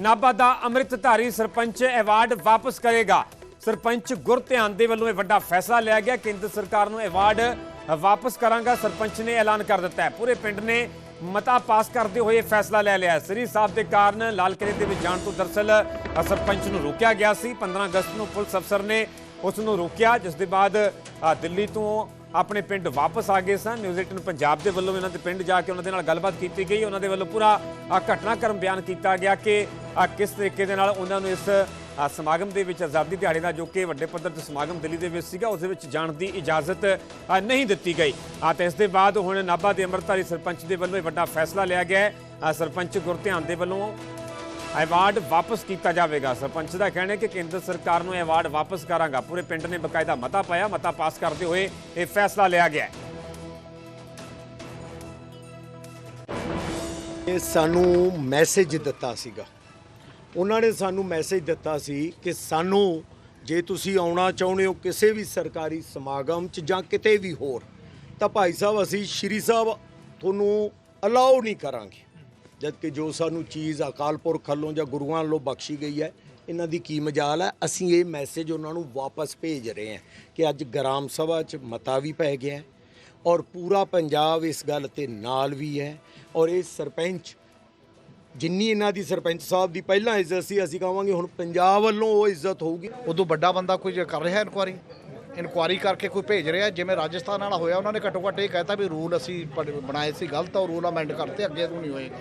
ਨਾਭਾ ਦਾ ਅੰਮ੍ਰਿਤਧਾਰੀ ਸਰਪੰਚ ਐਵਾਰਡ ਵਾਪਸ ਕਰੇਗਾ। ਸਰਪੰਚ ਗੁਰਧਿਆਨ ਦੇ ਵੱਲੋਂ ਇਹ ਵੱਡਾ ਫੈਸਲਾ ਲਿਆ ਗਿਆ। ਕੇਂਦਰ ਸਰਕਾਰ ਨੂੰ ਐਵਾਰਡ ਵਾਪਸ ਕਰਾਂਗਾ। ਸਰਪੰਚ ਨੇ ਐਲਾਨ ਕਰ ਦਿੱਤਾ ਹੈ। ਪੂਰੇ ਪਿੰਡ ਨੇ ਮਤਾ ਪਾਸ ਕਰਦੇ ਹੋਏ ਇਹ ਫੈਸਲਾ ਲੈ ਲਿਆ ਸ੍ਰੀ ਸਾਹਿਬ ਦੇ ਕਾਰਨ ਲਾਲ ਕਿਲੇ ਦੇ ਵਿੱਚ ਜਾਣ ਤੋਂ ਦਰਸਲ ਸਰਪੰਚ ਨੂੰ ਰੋਕਿਆ ਗਿਆ ਸੀ। 15 ਅਗਸਤ ਨੂੰ ਪੁਲਿਸ ਅਫਸਰ ਨੇ ਉਸ ਨੂੰ ਰੋਕਿਆ, ਜਿਸ ਦੇ ਬਾਅਦ ਦਿੱਲੀ ਤੋਂ ਆਪਣੇ ਪਿੰਡ ਵਾਪਸ ਆ ਗਏ ਸਨ। ਨਿਊਜ਼ 18 ਪੰਜਾਬ ਦੇ ਵੱਲੋਂ ਇਹਨਾਂ ਦੇ ਪਿੰਡ ਜਾ ਕੇ ਉਹਨਾਂ ਦੇ ਨਾਲ ਗੱਲਬਾਤ ਕੀਤੀ ਗਈ। ਉਹਨਾਂ ਦੇ ਵੱਲੋਂ ਪੂਰਾ ਘਟਨਾਕ੍ਰਮ ਬਿਆਨ ਕੀਤਾ ਗਿਆ ਕਿ ਕਿਸ ਤਰੀਕੇ ਦੇ ਨਾਲ ਉਹਨਾਂ ਨੂੰ ਇਸ ਸਮਾਗਮ ਦੇ ਵਿੱਚ ਆਜ਼ਾਦੀ ਦਿਹਾੜੇ ਦਾ ਜੋ ਕਿ ਵੱਡੇ ਪੱਧਰ ਤੇ ਸਮਾਗਮ ਦਿੱਲੀ ਦੇ ਵਿੱਚ ਸੀਗਾ, ਉਸ ਦੇ ਵਿੱਚ ਜਾਣ ਦੀ ਇਜਾਜ਼ਤ ਨਹੀਂ ਦਿੱਤੀ ਗਈ। ਆ ਤੇ ਇਸ ਦੇ ਬਾਅਦ ਹੁਣ ਨਾਭਾ ਦੇ ਅੰਮ੍ਰਿਤਧਾਰੀ ਸਰਪੰਚ ਦੇ ਵੱਲੋਂ ਇਹ ਵੱਡਾ ਫੈਸਲਾ ਲਿਆ ਗਿਆ ਹੈ। ਸਰਪੰਚ ਗੁਰਧਿਆਨ ਦੇ ਵੱਲੋਂ ਅਵਾਰਡ ਵਾਪਸ ਕੀਤਾ ਜਾਵੇਗਾ। ਸਰਪੰਚ ਦਾ ਕਹਿਣਾ ਹੈ ਕਿ ਕੇਂਦਰ ਸਰਕਾਰ ਨੂੰ ਇਹ ਅਵਾਰਡ ਵਾਪਸ ਕਰਾਂਗਾ। ਪੂਰੇ ਪਿੰਡ ਨੇ ਬਕਾਇਦਾ ਮਤਾ ਪਾਇਆ। ਮਤਾ ਪਾਸ ਕਰਦੇ ਹੋਏ ਇਹ ਫੈਸਲਾ ਲਿਆ ਗਿਆ ਹੈ। ਇਹ ਸਾਨੂੰ ਮੈਸੇਜ ਦਿੱਤਾ ਸੀਗਾ। ਉਹਨਾਂ ਨੇ ਸਾਨੂੰ ਮੈਸੇਜ ਦਿੱਤਾ ਸੀ ਕਿ ਸਾਨੂੰ ਜੇ ਤੁਸੀਂ ਆਉਣਾ ਚਾਹੁੰਦੇ ਹੋ ਕਿਸੇ ਵੀ ਸਰਕਾਰੀ ਸਮਾਗਮ 'ਚ ਜਾਂ ਕਿਤੇ ਵੀ ਹੋਰ, ਤਾਂ ਭਾਈ ਸਾਹਿਬ, ਅਸੀਂ ਸ਼੍ਰੀ ਸਾਹਿਬ ਤੁਹਾਨੂੰ ਅਲਾਉ ਨਹੀਂ ਕਰਾਂਗੇ। ਜਦਕਿ ਜੋ ਸਾਨੂੰ ਚੀਜ਼ ਅਕਾਲ ਪੁਰਖ ਵੱਲੋਂ ਜਾਂ ਗੁਰੂਆਂ ਵੱਲੋਂ ਬਖਸ਼ੀ ਗਈ ਹੈ, ਇਹਨਾਂ ਦੀ ਕੀ ਮਜਾਲ ਹੈ? ਅਸੀਂ ਇਹ ਮੈਸੇਜ ਉਹਨਾਂ ਨੂੰ ਵਾਪਸ ਭੇਜ ਰਹੇ ਹਾਂ ਕਿ ਅੱਜ ਗ੍ਰਾਮ ਸਭਾ 'ਚ ਮਤਾ ਵੀ ਪੈ ਗਿਆ ਔਰ ਪੂਰਾ ਪੰਜਾਬ ਇਸ ਗੱਲ ਤੇ ਨਾਲ ਵੀ ਹੈ ਔਰ ਇਹ ਸਰਪੰਚ, ਜਿੰਨੀ ਇਹਨਾਂ ਦੀ ਸਰਪੰਚ ਸਾਹਿਬ ਦੀ ਪਹਿਲਾਂ ਇੱਜ਼ਤ ਸੀ, ਅਸੀਂ ਕਹਾਂਗੇ ਹੁਣ ਪੰਜਾਬ ਵੱਲੋਂ ਉਹ ਇੱਜ਼ਤ ਹੋਊਗੀ। ਉਦੋਂ ਵੱਡਾ ਬੰਦਾ ਕੋਈ ਕਰ ਰਿਹਾ ਇਨਕੁਆਰੀ ਇਨਕੁਆਰੀ ਕਰਕੇ ਕੋਈ ਭੇਜ ਰਿਹਾ। ਜਿਵੇਂ ਰਾਜਸਥਾਨ ਵਾਲਾ ਹੋਇਆ, ਉਹਨਾਂ ਨੇ ਘੱਟੋ ਘੱਟ ਇਹ ਕਹਿਤਾ ਵੀ ਰੂਲ ਅਸੀਂ ਪੜ- ਬਣਾਏ ਸੀ ਗਲਤ ਆ ਉਹ ਰੂਲ ਅਮੈਂਡ ਕਰਤੇ, ਅੱਗੇ ਤੋਂ ਨਹੀਂ ਹੋਏਗਾ।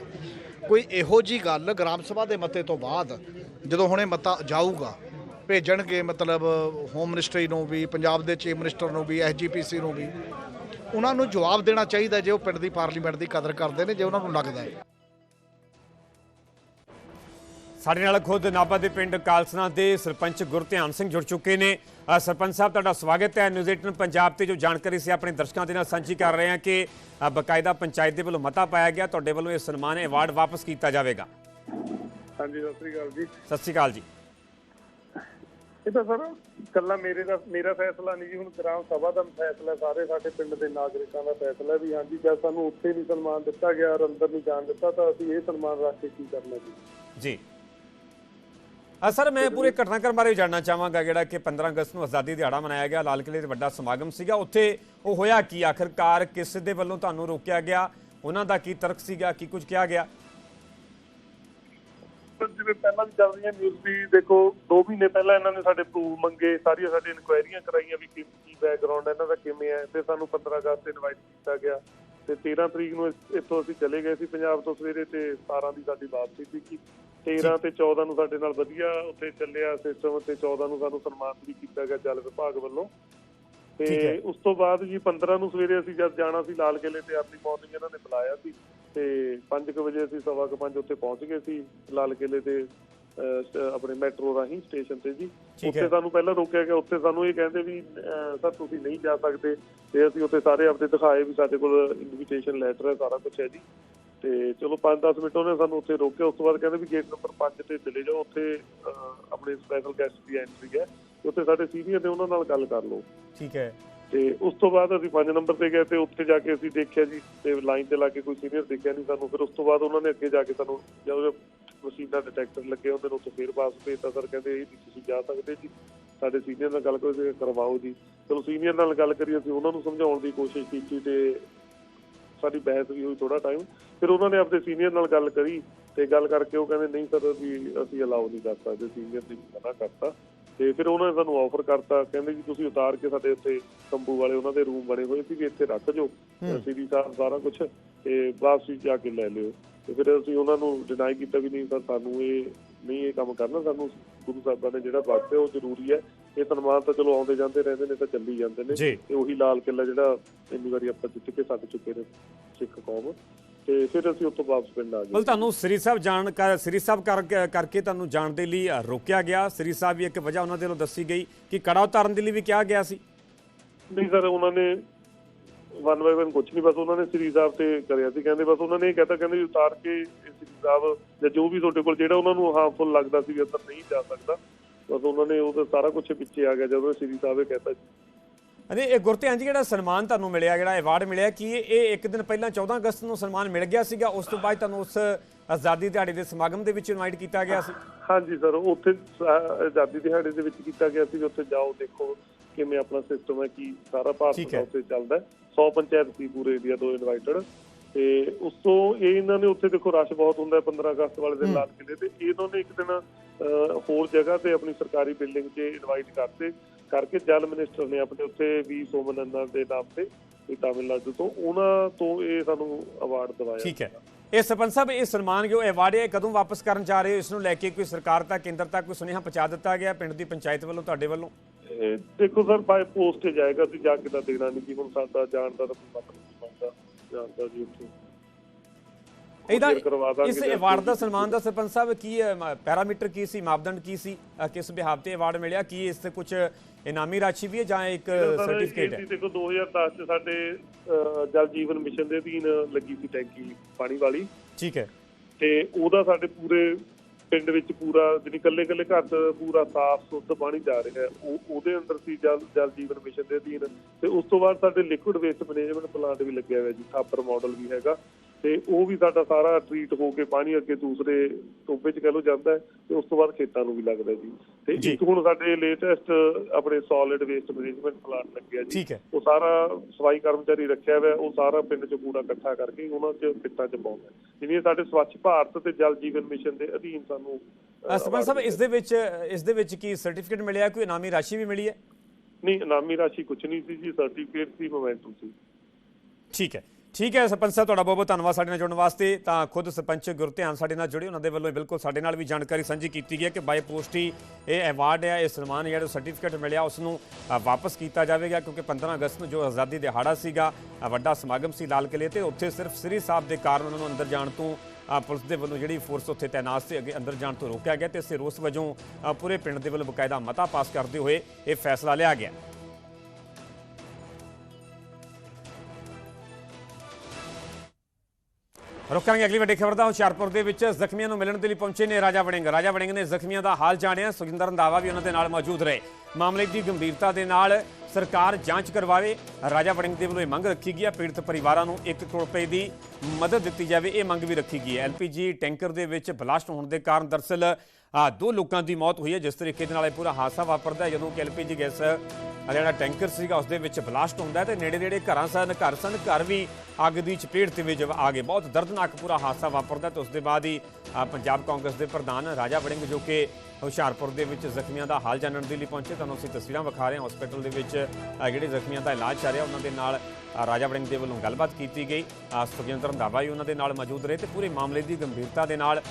ਕੋਈ ਇਹੋ ਜੀ ਗੱਲ ਗ੍ਰਾਮ ਸਭਾ ਦੇ ਮਤੇ ਤੋਂ ਬਾਅਦ, ਜਦੋਂ ਹੁਣੇ ਮਤਾ ਜਾਊਗਾ, ਭੇਜਣਗੇ ਮਤਲਬ ਹੋਮ ਮਿਨਿਸਟਰੀ ਨੂੰ ਵੀ, ਪੰਜਾਬ ਦੇ ਚੀਫ ਮਿਨਿਸਟਰ ਨੂੰ ਵੀ ਐਸਜੀਪੀਸੀ ਨੂੰ ਵੀ, ਉਹਨਾਂ ਨੂੰ ਜਵਾਬ ਦੇਣਾ ਚਾਹੀਦਾ ਜੇ ਉਹ ਪਿੰਡ ਦੀ ਪਾਰਲੀਮੈਂਟ ਦੀ ਕਦਰ ਕਰਦੇ ਨੇ, ਜੇ ਉਹਨਾਂ ਨੂੰ ਲੱਗਦਾ ਹੈ। ਸਾਡੇ ਨਾਲ ਖੁਦ ਨਾਭਾ ਦੇ ਪਿੰਡ ਕਾਲਸਨਾ ਦੇ ਸਰਪੰਚ ਗੁਰਧਿਆਨ ਸਿੰਘ ਜੁੜ ਚੁੱਕੇ ਨੇ। ਸਰਪੰਚ ਸਾਹਿਬ ਤੁਹਾਡਾ ਸਵਾਗਤ ਹੈ ਨਿਊਜ਼ 18 ਪੰਜਾਬ ਤੇ ਜੋ ਜਾਣਕਾਰੀ ਸੀ ਆਪਣੇ ਦਰਸ਼ਕਾਂ ਦੇ ਨਾਲ ਸਾਂਝੀ ਕਰ ਰਹੇ ਹਾਂ ਕਿ ਬਕਾਇਦਾ ਪੰਚਾਇਤ ਦੇ ਵੱਲੋਂ ਮਤਾ ਪਾਇਆ ਗਿਆ ਤੁਹਾਡੇ ਵੱਲੋਂ ਇਹ ਸਨਮਾਨ ਅਵਾਰਡ ਵਾਪਸ ਕੀਤਾ ਜਾਵੇਗਾ। ਹਾਂਜੀ ਸਤਿ ਸ੍ਰੀ ਅਕਾਲ ਜੀ। ਸਤਿ ਸ਼੍ਰੀ ਅਕਾਲ ਜੀ। ਇਹ ਤਾਂ ਸਰ ਕੱਲਾ ਮੇਰੇ ਦਾ ਮੇਰਾ ਫੈਸਲਾ ਨਹੀਂ ਜੀ ਹੁਣ ਗ੍ਰਾਮ ਸਭਾ ਦਾ ਫੈਸਲਾ ਸਾਰੇ ਸਾਡੇ ਪਿੰਡ ਦੇ ਨਾਗਰਿਕਾਂ ਦਾ ਫੈਸਲਾ ਵੀ ਹਾਂਜੀ ਜਦ ਸਾਨੂੰ ਉੱਥੇ ਨਹੀਂ ਸਨਮਾਨ ਦਿੱਤਾ ਗਿਆ ਔਰ ਅੰਦਰ ਨਹੀਂ ਜਾਣ ਦਿੱਤਾ ਤਾਂ ਅਸੀਂ ਇਹ ਸਨਮਾਨ ਰੱਖ ਕੇ ਕੀ ਕਰਨਾ ਜੀ? ਜੀ। ਸਰ ਮੈਂ ਪੂਰੇ ਘਟਨਾਕ੍ਰਮ ਬਾਰੇ ਜਾਣਨਾ ਚਾਹਾਂਗਾ, ਜਿਹੜਾ ਕਿ 15 ਅਗਸਤ ਨੂੰ ਆਜ਼ਾਦੀ ਦਿਹਾੜਾ ਮਨਾਇਆ ਗਿਆ, ਲਾਲ ਕਿਲੇ ਤੇ ਵੱਡਾ ਸਮਾਗਮ ਸੀਗਾ। ਉੱਥੇ ਉਹ ਹੋਇਆ ਕੀ? ਆਖਰਕਾਰ ਕਿਸ ਦੇ ਵੱਲੋਂ ਤੁਹਾਨੂੰ ਰੋਕਿਆ ਗਿਆ? ਉਹਨਾਂ ਦਾ ਕੀ ਤਰਕ ਸੀਗਾ? ਕੀ ਕੁਝ ਕਿਹਾ ਗਿਆ? ਜਿਵੇਂ ਪਹਿਲਾਂ ਵੀ ਚੱਲ ਰਹੀਆਂ ਨਿਊਜ਼ ਵੀ, ਦੇਖੋ 2 ਮਹੀਨੇ ਪਹਿਲਾਂ ਇਹਨਾਂ ਨੇ ਸਾਡੇ ਪ੍ਰੂਫ ਮੰਗੇ, ਸਾਰੀਆਂ ਸਾਡੀਆਂ ਇਨਕੁਆਇਰੀਆਂ ਕਰਾਈਆਂ ਵੀ ਕੀ ਬੈਕਗ੍ਰਾਉਂਡ ਇਹਨਾਂ ਦਾ ਕਿਵੇਂ ਹੈ। ਤੇ ਸਾਨੂੰ 15 ਅਗਸਤ ਤੇ ਇਨਵਾਈਟ ਕੀਤਾ ਗਿਆ। ਤੇ 13 ਤਰੀਕ ਨੂੰ ਇੱਥੋਂ ਅਸੀਂ ਚਲੇ ਗਏ ਸੀ ਪੰਜਾਬ ਤੋਂ ਸਵੇਰੇ ਤੇ 17 ਦੀ ਸਾਡੀ ਵਾਪਸੀ ਸੀ ਕਿ 13 ਤੇ 14 ਨੂੰ ਸਾਡੇ ਨਾਲ ਵਧੀਆ ਉੱਥੇ ਚੱਲਿਆ ਸਿਸਟਮ ਤੇ 14 ਨੂੰ ਸਾਨੂੰ ਸਨਮਾਨਿਤ ਵੀ ਕੀਤਾ ਗਿਆ ਜਲ ਵਿਭਾਗ ਵੱਲੋਂ। ਤੇ ਉਸ ਤੋਂ ਬਾਅਦ ਜੀ 15 ਨੂੰ ਸਵੇਰੇ ਅਸੀਂ ਜਦ ਜਾਣਾ ਸੀ ਲਾਲ ਕਿਲੇ ਤੇ ਅਰਲੀ ਮਾਰਨਿੰਗ ਇਹਨਾਂ ਨੇ ਬੁਲਾਇਆ ਸੀ ਤੇ 5:00 ਵਜੇ ਅਸੀਂ ਸਵਾ ਕੁ ਪੰਜ ਉੱਥੇ ਪਹੁੰਚ ਗਏ ਸੀ ਲਾਲ ਕਿਲੇ ਤੇ ਆਪਣੇ ਮੈਟਰੋ ਰਾਹੀਂ ਸਟੇਸ਼ਨ ਤੇ ਜੀ। ਉੱਥੇ ਸਾਨੂੰ ਪਹਿਲਾਂ ਰੋਕਿਆ ਗਿਆ ਉੱਥੇ ਸਾਨੂੰ ਇਹ ਕਹਿੰਦੇ ਵੀ ਸਰ ਤੁਸੀਂ ਨਹੀਂ ਜਾ ਸਕਦੇ ਤੇ ਅਸੀਂ ਉੱਥੇ ਸਾਰੇ ਆਪਦੇ ਦਿਖਾਏ ਵੀ ਸਾਡੇ ਕੋਲ ਇਨਵੀਟੇਸ਼ਨ ਲੈਟਰ ਹੈ ਸਾਰਾ ਕੁਝ ਹੈ ਜੀ ਤੇ ਚਲੋ 5-10 ਮਿੰਟ ਉਹਨੇ ਸਾਨੂੰ ਉੱਥੇ ਰੋਕਿਆ ਉਸ ਤੋਂ ਬਾਅਦ ਕਹਿੰਦੇ ਵੀ ਗੇਟ ਨੰਬਰ 5 ਤੇ ਚਲੇ ਜਾਓ ਉੱਥੇ ਆਪਣੇ ਸਪੈਸ਼ਲ ਗੈਸਟ ਦੀ ਐਂਟਰੀ ਹੈ ਉੱਥੇ ਸਾਡੇ ਸੀਨੀਅਰ ਨੇ ਉਹਨਾਂ ਨਾਲ ਗੱਲ ਕਰ ਲਓ। ਠੀਕ ਹੈ। ਤੇ ਉਸ ਤੋਂ ਬਾਅਦ ਅਸੀਂ 5 ਨੰਬਰ ਤੇ ਗਏ ਤੇ ਉੱਥੇ ਜਾ ਕੇ ਅਸੀਂ ਦੇਖਿਆ ਜੀ ਤੇ ਲਾਈਨ ਤੇ ਲਾ ਕੇ ਕੋਈ ਸੀਨੀਅਰ ਦਿਖਿਆ ਨਹੀਂ ਸਾਨੂੰ ਫਿਰ ਉਸ ਤੋਂ ਬਾਅਦ ਉਹਨਾਂ ਨੇ ਅੱਗੇ ਜਾ ਕੇ ਸਾਨੂੰ ਜਦੋਂ ਮਸ਼ੀਨਾਂ ਡਿਟੈਕਟਰ ਲੱਗੇ ਹੁੰਦੇ ਨੇ ਉੱਥੇ ਫੇਰ ਪਾਸ ਭੇਜਤਾ ਸਰ ਕਹਿੰਦੇ ਇਹ ਤੁਸੀਂ ਜਾ ਸਕਦੇ ਜੀ ਸਾਡੇ ਸੀਨੀਅਰ ਨਾਲ ਗੱਲ ਕਰੋ ਕਰਵਾਓ ਜੀ। ਚਲੋ ਸੀਨੀਅਰ ਨਾਲ ਗੱਲ ਕਰੀ ਅਸੀਂ ਉਹਨਾਂ ਨੂੰ ਸਮਝਾਉਣ ਦੀ ਕੋਸ਼ਿਸ਼ ਕੀਤੀ ਤੇ ਸਾਡੀ ਬਹਿਸ ਵੀ ਹੋਈ ਥੋੜਾ ਟਾਈਮ ਫਿਰ ਉਹਨਾਂ ਨੇ ਆਪਣੇ ਸੀਨੀਅਰ ਨਾਲ ਗੱਲ ਕਰੀ ਤੇ ਗੱਲ ਕਰਕੇ ਉਹ ਕਹਿੰਦੇ ਨਹੀਂ ਸਰ ਵੀ ਅਸੀਂ ਅਲਾਉ ਨਹੀਂ ਕਰ ਸਕਦੇ ਸੀਨੀਅਰ ਨੇ ਮਨਾ ਕਰਤਾ। ਤੇ ਫਿਰ ਉਹਨਾਂ ਨੇ ਸਾਨੂੰ ਆਫਰ ਕਰਤਾ ਕਹਿੰਦੇ ਜੀ ਤੁਸੀਂ ਉਤਾਰ ਕੇ ਸਾਡੇ ਉੱਤੇ ਤੰਬੂ ਵਾਲੇ ਉਹਨਾਂ ਦੇ ਰੂਮ ਬਣੇ ਹੋਏ ਸੀ ਵੀ ਇੱਥੇ ਰੱਖ ਜੋ ਸੀਡੀ ਸਾਹਿਬ ਸਾਰਾ ਕੁਝ ਤੇ ਵਾਪਸੀ ਜਾ ਕੇ ਲੈ ਲਿਓ। ਤੇ ਫਿਰ ਅਸੀਂ ਉਹਨਾਂ ਨੂੰ ਡਿਨਾਈ ਕੀਤਾ ਵੀ ਨਹੀਂ ਸਰ ਸਾਨੂੰ ਇਹ ਨਹੀਂ ਇਹ ਕੰਮ ਕਰਨਾ ਸਾਨੂੰ ਗੁਰੂ ਸਾਹਿਬਾਂ ਨੇ ਜਿਹੜਾ ਬਖਸ਼ਿਆ ਉਹ ਜ਼ਰੂਰੀ ਹੈ। ਇਹ ਸਨਮਾਨ ਤਾਂ ਚਲੋ ਆਉਂਦੇ ਜਾਂਦੇ ਰਹਿੰਦੇ ਨੇ ਤਾਂ ਚੱਲੀ ਜਾਂਦੇ ਨੇ। ਤੇ ਉਹੀ ਲਾਲ ਕਿਲਾ ਜਿਹੜਾ ਇੰਨੀ ਵਾਰੀ ਆਪਾਂ ਜਿੱਤ ਕੇ ਛੱਡ ਚੁੱਕੇ ਨੇ ਸਿੱਖ ਕੌਮ। ਤੇ ਫਿਰ ਅਸੀਂ ਉੱਥੋਂ ਵਾਪਸ ਪਿੰਡ ਆ ਗਏ। ਮਤਲਬ ਤੁਹਾਨੂੰ ਸ੍ਰੀ ਸਾਹਿਬ ਜਾਣ ਸ੍ਰੀ ਸਾਹਿਬ ਕਰ ਕਰਕੇ ਤੁਹਾਨੂੰ ਜਾਣ ਦੇ ਲਈ ਰੋਕਿਆ ਗਿਆ। ਸ੍ਰੀ ਸਾਹਿਬ ਵੀ ਇੱਕ ਵਜ੍ਹਾ ਉਹਨਾਂ ਦੇ ਵੱਲੋਂ ਦੱਸੀ ਗਈ ਕਿ ਕੜਾ ਉਤਾਰਨ ਦੇ ਲਈ ਵੀ ਕਿਹਾ ਗਿਆ ਸੀ। ਨਹੀਂ ਸਰ ਉਹਨਾਂ ਨੇ ਵਨ ਬਾਈ ਵਨ ਕੁਝ ਨਹੀਂ ਬਸ ਉਹਨਾਂ ਨੇ ਸ੍ਰੀ ਸਾਹਿਬ ਤੇ ਕਰਿਆ ਸੀ। ਕਹਿੰਦੇ ਬਸ ਉਹਨਾਂ ਨੇ ਇਹ ਕਹਤਾ ਕਹਿੰਦੇ ਉਤਾਰ ਕੇ ਸ੍ਰੀ ਸਾਹਿਬ ਜਾਂ ਜੋ ਵੀ ਤੁਹਾਡੇ ਕੋਲ ਜਿਹੜਾ ਉਹਨਾਂ ਨੂੰ ਹਾਰਮਫੁਲ ਲੱਗਦਾ ਸੀ ਵੀ ਅੰਦਰ ਨਹੀਂ ਜਾ ਸਕਦਾ ਬਸ ਉਹਨਾਂ ਨੇ ਉਹਦਾ ਸਾਰਾ ਕੁਝ ਪਿੱਛੇ ਆ ਗਿਆ ਜਦੋਂ ਸ੍ਰੀ ਸਾਹਿਬ ਇਹ ਕਹਤਾ ਅਰੇ ਇਹ ਗੁਰਧਿਆਨ ਜੀ ਜਿਹੜਾ ਸਨਮਾਨ ਤੁਹਾਨੂੰ ਮਿਲਿਆ ਜਿਹੜਾ ਅਵਾਰਡ ਮਿਲਿਆ ਕੀ ਇਹ ਇੱਕ ਦਿਨ ਪਹਿਲਾਂ 14 ਅਗਸਤ ਨੂੰ ਸਨਮਾਨ ਮਿਲ ਗਿਆ ਸੀਗਾ? ਉਸ ਤੋਂ ਬਾਅਦ ਤੁਹਾਨੂੰ ਉਸ ਆਜ਼ਾਦੀ ਦਿਹਾੜੇ ਦੇ ਸਮਾਗਮ ਦੇ ਵਿੱਚ ਇਨਵਾਈਟ ਕੀਤਾ ਗਿਆ ਸੀ? ਹਾਂਜੀ ਸਰ ਉੱਥੇ ਆਜ਼ਾਦੀ ਦਿਹਾੜੇ ਦੇ ਵਿੱਚ ਕੀਤਾ ਗਿਆ ਸੀ ਵੀ ਉੱਥੇ ਜਾਓ ਦੇਖੋ ਕਿਵੇਂ ਆਪਣਾ ਸਿਸਟਮ ਹੈ ਕੀ ਸਾਰਾ ਭਾਰਤ ਦਾ। ਉੱਥੇ ਚੱਲਦਾ 100 ਪੰਚਾਇਤ ਸੀ ਪੂਰੇ ਇੰਡੀਆ ਤੋਂ ਇਨਵਾਈਟਡ ਤੇ ਉਸ ਤੋਂ ਇਹ ਇਹਨਾਂ ਨੇ ਉੱਥੇ ਦੇਖੋ ਰਸ਼ ਬਹੁਤ ਹੁੰਦਾ ਹੈ 15 ਅਗਸਤ ਵਾਲੇ ਦਿਨ ਲਾਲ ਕਿਲੇ ਤੇ। ਇਹਨਾਂ ਨੇ ਇੱਕ ਦਿਨ ਹੋਰ ਜਗ੍ਹਾ ਤੇ ਆਪਣੀ ਸਰਕਾਰੀ ਬਿਲਡਿੰਗ 'ਚ ਇਨਵਾਈਟ ਕਰਤੇ। ਕਰਕੇ ਜਲ ਮਿਨਿਸਟਰ ਨੇ ਆਪਣੇ ਉੱਥੇ ਵੀ ਸੋਮਨੰਦਨ ਦੇ ਨਾਮ ਤੇ ਇਹ ਤਾਮਿਲਨਾਡੂ ਤੋਂ ਉਹਨਾਂ ਤੋਂ ਇਹ ਸਾਨੂੰ ਅਵਾਰਡ ਦਿਵਾਇਆ। ਠੀਕ ਹੈ। ਇਹ ਸਰਪੰਚ ਸਾਹਿਬ ਇਹ ਸਨਮਾਨ ਜੋ ਅਵਾਰਡ ਇਹ ਕਦੋਂ ਵਾਪਸ ਕਰਨ ਜਾ ਰਹੇ ਹੋ? ਇਸ ਨੂੰ ਲੈ ਕੇ ਕੋਈ ਸਰਕਾਰ ਤੱਕ ਕੇਂਦਰ ਤੱਕ ਕੋਈ ਸੁਨੇਹਾ ਪਹੁੰਚਾ ਦਿੱਤਾ ਗਿਆ ਪਿੰਡ ਦੀ ਪੰਚਾਇਤ ਵੱਲੋਂ ਤੁਹਾਡੇ ਵੱਲੋਂ? ਦੇਖੋ ਸਰ ਬਾਈ ਪੋਸਟ ਤੇ ਜਾਏਗਾ ਅਸੀਂ ਜਾ ਕੇ ਤਾਂ ਦੇਣਾ ਨਹੀਂ ਜੀ ਹੁਣ ਸਾਡਾ ਜਾਣ ਦਾ ਤਾਂ ਕੋਈ ਮਤਲਬ ਨਹੀਂ ਬਣਦਾ। ਜਾਣ ਦਾ ਜੀ ਉੱਥੇ। ਇਹਦਾ ਇਸ ਅਵਾਰਡ ਦਾ ਸਨਮਾਨ ਦਾ ਸਰਪੰਚ ਸਾਹਿਬ ਕੀ ਪੈਰਾਮੀਟਰ ਕੀ ਸੀ ਮਾਪਦੰਡ ਕੀ ਸੀ ਕਿਸ ਬਿਹਾਵ ਤੇ ਅਵਾਰਡ ਮਿਲਿਆ ਕੀ ਇਸ ਤੇ ਕੁਝ ਇਨਾਮੀ ਰਾਸ਼ੀ ਵੀ ਹੈ ਜਾਂ ਇੱਕ ਸਰ, ਸਰਟੀਫਿਕੇਟ ਹੈ? ਦੇਖੋ 2010 ਚ ਸਾਡੇ ਜਲ ਜੀਵਨ ਮਿਸ਼ਨ ਦੇ ਅਧੀਨ ਲੱਗੀ ਸੀ ਟੈਂਕੀ ਪਾਣੀ ਵਾਲੀ। ਠੀਕ ਹੈ। ਤੇ ਉਹਦਾ ਸਾਡੇ ਪੂਰੇ ਪਿੰਡ ਵਿੱਚ ਪੂਰਾ ਜਿਹੜੀ ਕੱਲੇ ਕੱਲੇ ਘਰ 'ਚ ਪੂਰਾ ਸਾਫ਼ ਸੁੱਧ ਪਾਣੀ ਜਾ ਰਿਹਾ ਹੈ। ਉਹ ਉਹਦੇ ਅੰਦਰ ਸੀ ਜਲ ਜਲ ਜੀਵਨ ਮਿਸ਼ਨ ਦੇ ਅਧੀਨ। ਤੇ ਉਸ ਤੋਂ ਬਾਅਦ ਸਾਡੇ ਲਿਕੁਇਡ ਵੇਸਟ ਮੈਨੇਜਮੈਂਟ ਪਲਾਂਟ ਵੀ ਲੱਗਿਆ ਹੋਇਆ ਜੀ ਥਾਪਰ ਮਾਡਲ ਵੀ ਹੈਗਾ। ਤੇ ਉਹ ਵੀ ਸਾਡਾ ਸਾਰਾ ਟ੍ਰੀਟ ਹੋ ਕੇ ਪਾਣੀ ਅੱਗੇ ਦੂਸਰੇ ਟੋਬੇ 'ਚ ਕਹਿ ਲੋ ਜਾਂਦਾ ਹੈ ਤੇ ਉਸ ਤੋਂ ਬਾਅਦ ਖੇਤਾਂ ਨੂੰ ਵੀ ਲੱਗਦਾ ਜੀ। ਤੇ। ਇੱਕ ਹੁਣ ਸਾਡੇ ਲੇਟੈਸਟ ਆਪਣੇ ਸੋਲਿਡ ਵੇਸਟ ਮੈਨੇਜਮੈਂਟ ਪਲਾਂਟ ਲੱਗਿਆ ਜੀ। ਉਹ ਸਾਰਾ ਸਫ਼ਾਈ ਕਰਮਚਾਰੀ ਰੱਖਿਆ ਹੋਇਆ ਉਹ ਸਾਰਾ ਪਿੰਡ 'ਚ ਕੂੜਾ ਇਕੱਠਾ ਕਰਕੇ ਉਹਨਾਂ 'ਚ ਖੇਤਾਂ 'ਚ ਪਾਉਂਦਾ ਜਿਵੇਂ ਸਾਡੇ ਸਵੱਛ ਭਾਰਤ ਤੇ ਜਲ ਜੀਵਨ ਮਿਸ਼ਨ ਦੇ ਅਧੀਨ ਸਾਨੂੰ ਸਰਪੰਚ ਸਾਹਿਬ ਇਸ ਦੇ ਵਿੱਚ ਇਸ ਦੇ ਵਿੱਚ ਕੀ ਸਰਟੀਫਿਕੇਟ ਮਿਲਿਆ ਕੋਈ ਇਨਾਮੀ ਰਾਸ਼ੀ ਵੀ ਮਿਲੀ ਹੈ? ਨਹੀਂ ਇਨਾਮੀ ਰਾਸ਼ੀ ਕੁਝ ਨਹੀਂ ਸੀ ਜੀ ਸਰਟੀਫਿਕੇਟ ਸੀ ਮੋਮੈਂਟਮ ਸੀ। ਠੀਕ ਹੈ। ਠੀਕ ਹੈ ਸਰਪੰਚ ਸਾਹਿਬ, ਤੁਹਾਡਾ ਬਹੁਤ ਬਹੁਤ ਧੰਨਵਾਦ ਸਾਡੇ ਨਾਲ ਜੁੜਨ ਵਾਸਤੇ। ਤਾਂ ਖੁਦ ਸਰਪੰਚ ਗੁਰਧਿਆਨ ਸਾਡੇ ਨਾਲ ਜੁੜੇ, ਉਹਨਾਂ ਦੇ ਵੱਲੋਂ ਬਿਲਕੁਲ ਸਾਡੇ ਨਾਲ ਵੀ ਜਾਣਕਾਰੀ ਸਾਂਝੀ ਕੀਤੀ ਗਈ ਹੈ ਕਿ ਬਾਈ ਪੋਸਟ ਹੀ ਇਹ ਅਵਾਰਡ ਹੈ, ਇਹ ਸਨਮਾਨ ਜਿਹੜਾ ਸਰਟੀਫਿਕੇਟ ਮਿਲਿਆ ਉਸ ਨੂੰ ਵਾਪਸ ਕੀਤਾ ਜਾਵੇਗਾ ਕਿਉਂਕਿ 15 ਅਗਸਤ ਨੂੰ ਜੋ ਆਜ਼ਾਦੀ ਦਿਹਾੜਾ ਸੀਗਾ ਵੱਡਾ ਸਮਾਗਮ ਸੀ ਲਾਲ ਕਿਲੇ ਤੇ, ਉੱਥੇ ਸਿਰਫ ਸ੍ਰੀ ਸਾਹਿਬ ਦੇ ਕਾਰਨ ਉਹਨਾਂ ਨੂੰ ਅੰਦਰ ਜਾਣ ਤੋਂ ਪੁਲਿਸ ਦੇ ਵੱਲੋਂ ਜਿਹੜੀ ਫੋਰਸ ਉੱਥੇ ਤਾਇਨਾਤ ਸੀ, ਅੱਗੇ ਅੰਦਰ ਜਾਣ ਤੋਂ ਰੋਕਿਆ ਗਿਆ ਤੇ ਇਸੇ ਰੋਸ ਵਜੋਂ ਪੂਰੇ ਪਿੰਡ ਦੇ ਵੱਲੋਂ ਬਕਾਇਦਾ ਮਤਾ ਪਾਸ ਕਰਦੇ ਹੋਏ ਇਹ ਫੈਸਲਾ ਲਿਆ ਗਿਆ। ਰੁਕਾਂਗੇ ਅਗਲੀ ਵੱਡੀ ਖਬਰ ਦਾ ਹੁਸ਼ਿਆਰਪੁਰ ਦੇ ਵਿੱਚ ਜ਼ਖਮੀਆਂ ਨੂੰ ਮਿਲਣ ਦੇ ਲਈ ਪਹੁੰਚੇ ਨੇ ਰਾਜਾ ਵੜਿੰਗ। ਰਾਜਾ ਵੜਿੰਗ ਨੇ ਜ਼ਖਮੀਆਂ ਦਾ ਹਾਲ ਜਾਣਿਆ। ਸੁਖਿੰਦਰ ਰੰਧਾਵਾ ਵੀ ਉਹਨਾਂ ਦੇ ਨਾਲ ਮੌਜੂਦ ਰਹੇ। ਮਾਮਲੇ ਦੀ ਗੰਭੀਰਤਾ ਦੇ ਨਾਲ ਸਰਕਾਰ ਜਾਂਚ ਕਰਵਾਵੇ। ਰਾਜਾ ਵੜਿੰਗ ਦੇ ਵੱਲੋਂ ਇਹ ਮੰਗ ਰੱਖੀ ਗਈ ਹੈ। ਪੀੜਤ ਪਰਿਵਾਰਾਂ ਨੂੰ 1 ਕਰੋੜ ਰੁਪਏ ਦੀ ਮਦਦ ਦਿੱਤੀ ਜਾਵੇ। ਇਹ ਮੰਗ ਵੀ ਰੱਖੀ ਗਈ ਹੈ। ਐਲਪੀਜੀ ਟੈਂਕਰ ਦੇ ਵਿੱਚ ਬਲਾਸਟ ਹੋਣ ਦੇ ਕਾਰਨ ਦਰਸਲ ਦੋ ਲੋਕਾਂ ਦੀ ਮੌਤ ਹੋਈ ਹੈ। ਜਿਸ ਤਰੀਕੇ ਦੇ ਨਾਲ ਇਹ ਪੂਰਾ ਹਾਦਸਾ ਵਾਪਰਦਾ ਹੈ। ਜਦੋਂ ਕਿ ਐਲਪੀਜੀ ਗੈਸ ਜਿਹੜਾ ਟੈਂਕਰ ਸੀਗਾ ਉਸ ਦੇ ਵਿੱਚ ਬਲਾਸਟ ਹੁੰਦਾ ਹੈ ਤੇ ਨੇੜੇ ਨੇੜੇ ਘਰਾਂ ਸਨ, ਘਰ ਸਨ। ਘਰ ਵੀ ਅੱਗ ਦੀ ਚਪੇਟ ਦੇ ਵਿੱਚ ਆ ਗਏ। ਬਹੁਤ ਦਰਦਨਾਕ ਪੂਰਾ ਹਾਦਸਾ ਵਾਪਰਦਾ ਤੇ ਉਸ ਦੇ ਬਾਅਦ ਹੀ ਪੰਜਾਬ ਕਾਂਗਰਸ ਦੇ ਪ੍ਰਧਾਨ ਰਾਜਾ ਵੜਿੰਗ ਜੋ ਕਿ ਹੁਸ਼ਿਆਰਪੁਰ ਦੇ ਵਿੱਚ ਜ਼ਖਮੀਆਂ ਦਾ ਹਾਲ ਜਾਣਨ ਦੇ ਲਈ ਪਹੁੰਚੇ, ਤੁਹਾਨੂੰ ਅਸੀਂ ਤਸਵੀਰਾਂ ਵਿਖਾ ਰਹੇ ਹਾਂ। ਹਸਪੀਟਲ ਦੇ ਵਿੱਚ ਜਿਹੜੇ ਜ਼ਖਮੀਆਂ ਦਾ ਇਲਾਜ ਚੱਲ ਰਿਹਾ, ਉਹਨਾਂ ਦੇ ਨਾਲ ਰਾਜਾ ਵੜਿੰਗ ਦੇ ਵੱਲੋਂ ਗੱਲਬਾਤ ਕੀਤੀ ਗਈ। ਸੁਖਜਿੰਦਰ ਰੰਧਾਵਾ ਵੀ ਉਹਨਾਂ ਦੇ ਨਾਲ ਮੌਜੂਦ ਰਹੇ ਤੇ ਪੂਰੇ ਮਾਮਲੇ ਦੀ ਗੰਭੀਰਤਾ ਦੇ ਨਾਲ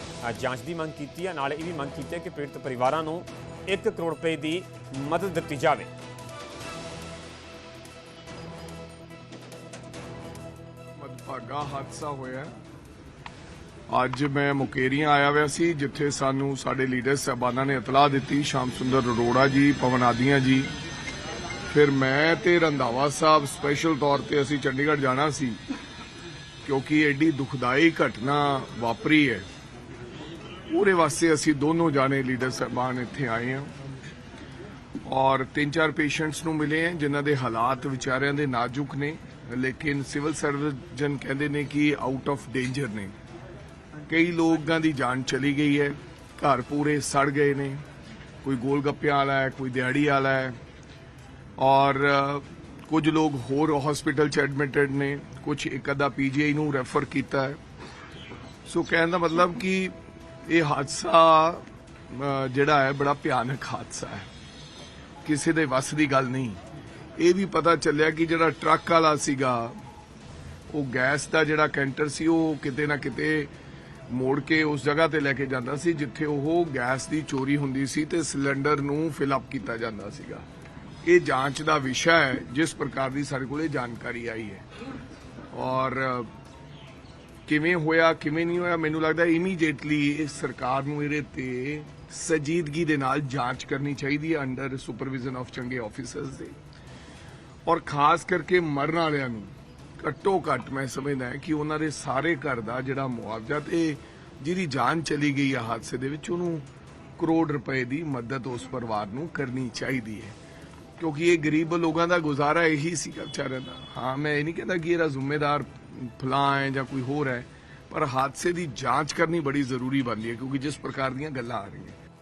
ਜਾਂਚ ਦੀ ਮੰਗ ਕੀਤੀ ਹੈ। ਨਾਲ ਇਹ ਵੀ ਮੰਗ ਕੀਤੀ ਹੈ ਕਿ ਪੀੜਤ ਪਰਿਵਾਰਾਂ ਨੂੰ 1 ਕਰੋੜ ਰੁਪਏ ਦੀ ਮਦਦ ਦਿੱਤੀ ਜਾਵੇ। ਮਦਭਾਗਾ ਹਾਦਸਾ ਹੋਇਆ। ਅੱਜ ਮੈਂ ਮੁਕੇਰੀਆਂ ਆਇਆ ਹੋਇਆ ਸੀ, ਜਿੱਥੇ ਸਾਨੂੰ ਸਾਡੇ ਲੀਡਰ ਸਾਹਿਬਾਨਾਂ ਨੇ ਇਤਲਾਹ ਦਿੱਤੀ, ਸ਼ਾਮ ਸੁੰਦਰ ਅਰੋੜਾ ਜੀ, ਪਵਨ ਆਦੀਆਂ ਜੀ। ਫਿਰ ਮੈਂ ਤੇ ਰੰਧਾਵਾ ਸਾਹਿਬ ਸਪੈਸ਼ਲ ਤੌਰ ਤੇ ਅਸੀਂ ਚੰਡੀਗੜ੍ਹ ਜਾਣਾ ਸੀ, ਕਿਉਂਕਿ ਐਡੀ ਦੁਖਦਾਈ ਘਟਨਾ ਵਾਪਰੀ ਹੈ। ਉਹਦੇ ਵਾਸਤੇ ਅਸੀਂ ਦੋਨੋਂ ਜਾਣੇ ਲੀਡਰ ਸਾਹਿਬਾਨ ਇੱਥੇ ਆਏ ਹਾਂ। ਔਰ ਤਿੰਨ ਚਾਰ ਪੇਸ਼ੈਂਟਸ ਨੂੰ ਮਿਲੇ ਹਨ ਜਿਨ੍ਹਾਂ ਦੇ ਹਾਲਾਤ ਵਿਚਾਰਿਆਂ ਦੇ ਨਾਜ਼ੁਕ ਨੇ। ਲੇਕਿਨ ਸਿਵਲ ਸਰਜਨ ਕਹਿੰਦੇ ਨੇ ਕਿ ਆਊਟ ਆਫ ਡੇਂਜਰ ਨੇ। ਕਈ ਲੋਕਾਂ ਦੀ ਜਾਨ ਚਲੀ ਗਈ ਹੈ। ਘਰ ਪੂਰੇ ਸੜ ਗਏ ਨੇ। ਕੋਈ ਗੋਲ ਗੱਪਿਆਂ ਵਾਲਾ ਹੈ, ਕੋਈ ਦਿਹਾੜੀ ਵਾਲਾ ਹੈ। ਔਰ ਕੁਝ ਲੋਕ ਹੋਰ ਹਸਪੀਟਲ ਚ ਐਡਮਿਟਡ ਨੇ। ਕੁਝ ਇੱਕ ਅੱਧਾ ਪੀਜੀਆਈ ਨੂੰ ਰੈਫਰ ਕੀਤਾ ਹੈ। ਸੋ ਕਹਿਣ ਦਾ ਮਤਲਬ ਕਿ ਇਹ ਹਾਦਸਾ ਜਿਹੜਾ ਹੈ, ਬੜਾ ਭਿਆਨਕ ਹਾਦਸਾ ਹੈ। ਕਿਸੇ ਦੇ ਵੱਸ ਦੀ ਗੱਲ ਨਹੀਂ। ਇਹ ਵੀ ਪਤਾ ਚੱਲਿਆ ਕਿ ਜਿਹੜਾ ਟਰੱਕ ਵਾਲਾ ਸੀਗਾ ਉਹ ਗੈਸ ਦਾ ਜਿਹੜਾ ਕੈਂਟਰ ਸੀ ਉਹ ਕਿਤੇ ਨਾ ਕਿਤੇ ਮੋੜ ਕੇ ਉਸ ਜਗ੍ਹਾ ਤੇ ਲੈ ਕੇ ਜਾਂਦਾ ਸੀ ਜਿੱਥੇ ਉਹ ਗੈਸ ਦੀ ਚੋਰੀ ਹੁੰਦੀ ਸੀ ਤੇ ਸਿਲੰਡਰ ਨੂੰ ਫਿਲ ਅਪ ਕੀਤਾ ਜਾਂਦਾ ਸੀਗਾ। ਇਹ ਜਾਂਚ ਦਾ ਵਿਸ਼ਾ ਹੈ ਜਿਸ ਪ੍ਰਕਾਰ ਦੀ ਸਾਡੇ ਕੋਲੇ ਜਾਣਕਾਰੀ ਆਈ ਹੈ। ਔਰ ਅ, ਕਿਵੇਂ ਹੋਇਆ ਕਿਵੇਂ ਨਹੀਂ ਹੋਇਆ ਮੈਨੂੰ ਲੱਗਦਾ ਇਮੀਡੀਏਟਲੀ ਇਸ ਸਰਕਾਰ ਨੂੰ ਇਹਦੇ ਤੇ ਸਜੀਦਗੀ ਦੇ ਨਾਲ ਜਾਂਚ ਕਰਨੀ ਚਾਹੀਦੀ ਹੈ ਅੰਡਰ ਸੁਪਰਵਿਜ਼ਨ ਆਫ ਚੰਗੇ ਆਫੀਸਰਸ ਦੇ। ਔਰ ਖਾਸ ਕਰਕੇ ਮਰਨ ਵਾਲਿਆਂ ਨੂੰ ਘੱਟੋ ਘੱਟ ਮੈਂ ਸਮਝਦਾ ਕਿ ਉਹਨਾਂ ਦੇ ਸਾਰੇ ਘਰ ਦਾ ਜਿਹੜਾ ਮੁਆਵਜ਼ਾ ਤੇ ਜਿਹਦੀ ਜਾਨ ਚਲੀ ਗਈ ਆ ਹਾਦਸੇ ਦੇ ਵਿੱਚ, ਉਹਨੂੰ ਕਰੋੜ ਰੁਪਏ ਦੀ ਮਦਦ ਉਸ ਪਰਿਵਾਰ ਨੂੰ ਕਰਨੀ ਚਾਹੀਦੀ ਹੈ। ਕਿਉਂਕਿ ਇਹ ਗਰੀਬ ਲੋਕਾਂ ਦਾ ਗੁਜ਼ਾਰਾ ਇਹੀ ਸੀ ਵਿਚਾਰਿਆਂ ਦਾ। ਹਾਂ, ਮੈਂ ਇਹ ਨਹੀਂ ਕਹਿੰਦਾ ਕਿ ਇਹਦਾ ਜ਼ਿੰਮੇਦਾਰ ਫਲਾਂ ਹੈ ਜਾਂ ਕੋਈ ਹੋਰ ਹੈ, ਪਰ ਹਾਦਸੇ ਦੀ ਜਾਂਚ ਕਰਨੀ ਬੜੀ ਜ਼ਰੂਰੀ ਬਣਦੀ ਹੈ, ਕਿਉਂਕਿ ਜਿਸ ਪ੍ਰਕਾਰ ਦੀਆਂ ਗੱਲਾਂ ਆ ਰਹੀਆਂ।